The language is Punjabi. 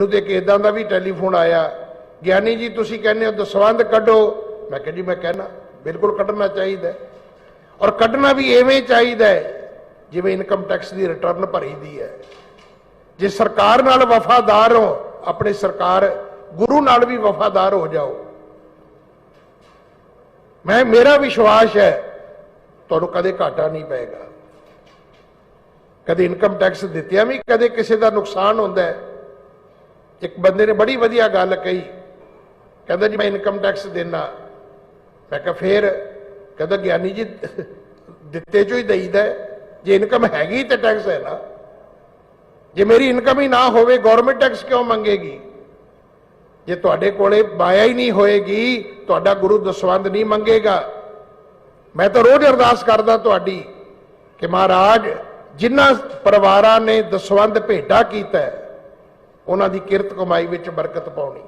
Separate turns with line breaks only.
ਨੂੰ ਤੇ ਇੱਕ ਇਦਾਂ ਦਾ ਵੀ ਟੈਲੀਫੋਨ ਆਇਆ, ਗਿਆਨੀ ਜੀ ਤੁਸੀਂ ਕਹਿੰਦੇ ਹੋ ਦਸਵੰਦ ਕੱਢੋ। ਮੈਂ ਕਿਹਾ ਜੀ ਮੈਂ ਕਹਿਣਾ, ਬਿਲਕੁਲ ਕੱਢਣਾ ਚਾਹੀਦਾ ਔਰ ਕੱਢਣਾ ਵੀ ਐਵੇਂ ਚਾਹੀਦਾ ਜਿਵੇਂ ਇਨਕਮ ਟੈਕਸ ਦੀ ਰਿਟਰਨ ਭਰੀ ਦੀ ਹੈ। ਜੇ ਸਰਕਾਰ ਨਾਲ ਵਫਾਦਾਰ ਹੋ, ਆਪਣੇ ਸਰਕਾਰ ਗੁਰੂ ਨਾਲ ਵੀ ਵਫਾਦਾਰ ਹੋ ਜਾਓ। ਮੈਂ, ਮੇਰਾ ਵਿਸ਼ਵਾਸ ਹੈ, ਤੁਹਾਨੂੰ ਕਦੇ ਘਾਟਾ ਨਹੀਂ ਪਏਗਾ। ਕਦੇ ਇਨਕਮ ਟੈਕਸ ਦਿੱਤਿਆਂ ਵੀ ਕਦੇ ਕਿਸੇ ਦਾ ਨੁਕਸਾਨ ਹੁੰਦਾ ਹੈ। ਇੱਕ ਬੰਦੇ ਨੇ ਬੜੀ ਵਧੀਆ ਗੱਲ ਕਹੀ। ਕਹਿੰਦਾ ਜੀ ਮੈਂ ਇਨਕਮ ਟੈਕਸ ਦੇਣਾ ਮੈਂ ਕਿਹਾ ਫੇਰ? ਕਹਿੰਦਾ ਗਿਆਨੀ ਜੀ ਦਿੱਤੇ ਚੋਂ ਹੀ ਦਈਦਾ ਜੇ ਇਨਕਮ ਹੈਗੀ ਤੇ ਟੈਕਸ ਹੈ ਨਾ। ਜੇ ਮੇਰੀ ਇਨਕਮ ਹੀ ਨਾ ਹੋਵੇ ਗਵਰਨਮੈਂਟ ਟੈਕਸ ਕਿਉਂ ਮੰਗੇਗੀ? ਜੇ ਤੁਹਾਡੇ ਕੋਲੇ ਮਾਇਆ ਹੀ ਨਹੀਂ ਹੋਏਗੀ ਤੁਹਾਡਾ ਗੁਰੂ ਦਸਵੰਦ ਨਹੀਂ ਮੰਗੇਗਾ। ਮੈਂ ਤਾਂ ਰੋਜ਼ ਅਰਦਾਸ ਕਰਦਾ ਤੁਹਾਡੀ ਕਿ ਮਹਾਰਾਜ ਜਿਨ੍ਹਾਂ ਪਰਿਵਾਰਾਂ ਨੇ ਦਸਵੰਦ ਭੇਟਾ ਕੀਤਾ ਹੈ, ਉਹਨਾਂ ਦੀ ਕਿਰਤ ਕਮਾਈ ਵਿੱਚ ਬਰਕਤ ਪਾਉਣੀ।